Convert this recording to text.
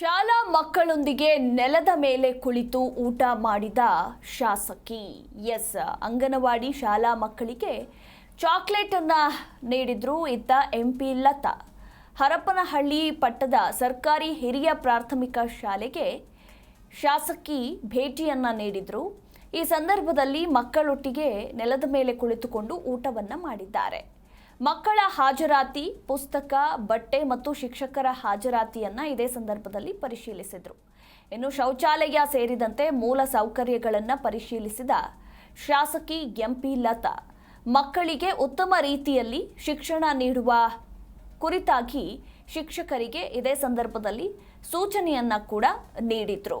ಶಾಲಾ ಮಕ್ಕಳೊಂದಿಗೆ ನೆಲದ ಮೇಲೆ ಕುಳಿತು ಊಟ ಮಾಡಿದ ಶಾಸಕಿ. ಎಸ್. ಅಂಗನವಾಡಿ ಶಾಲಾ ಮಕ್ಕಳಿಗೆ ಚಾಕ್ಲೇಟನ್ನು ನೀಡಿದ್ರು ಇತ್ತ ಎಂಪಿ ಲತಾ. ಹರಪನಹಳ್ಳಿ ಪಟ್ಟದ ಸರ್ಕಾರಿ ಹಿರಿಯ ಪ್ರಾಥಮಿಕ ಶಾಲೆಗೆ ಶಾಸಕಿ ಭೇಟಿಯನ್ನು ನೀಡಿದರು. ಈ ಸಂದರ್ಭದಲ್ಲಿ ಮಕ್ಕಳೊಟ್ಟಿಗೆ ನೆಲದ ಮೇಲೆ ಕುಳಿತುಕೊಂಡು ಊಟವನ್ನು ಮಾಡಿದ್ದಾರೆ. ಮಕ್ಕಳ ಹಾಜರಾತಿ, ಪುಸ್ತಕ, ಬಟ್ಟೆ ಮತ್ತು ಶಿಕ್ಷಕರ ಹಾಜರಾತಿಯನ್ನ ಇದೇ ಸಂದರ್ಭದಲ್ಲಿ ಪರಿಶೀಲಿಸಿದರು. ಇನ್ನು ಶೌಚಾಲಯ ಸೇರಿದಂತೆ ಮೂಲ ಸೌಕರ್ಯಗಳನ್ನು ಪರಿಶೀಲಿಸಿದ ಶಾಸಕಿ ಎಂಪಿ ಲತಾ, ಮಕ್ಕಳಿಗೆ ಉತ್ತಮ ರೀತಿಯಲ್ಲಿ ಶಿಕ್ಷಣ ನೀಡುವ ಕುರಿತಾಗಿ ಶಿಕ್ಷಕರಿಗೆ ಇದೇ ಸಂದರ್ಭದಲ್ಲಿ ಸೂಚನೆಯನ್ನ ಕೂಡ ನೀಡಿದ್ರು.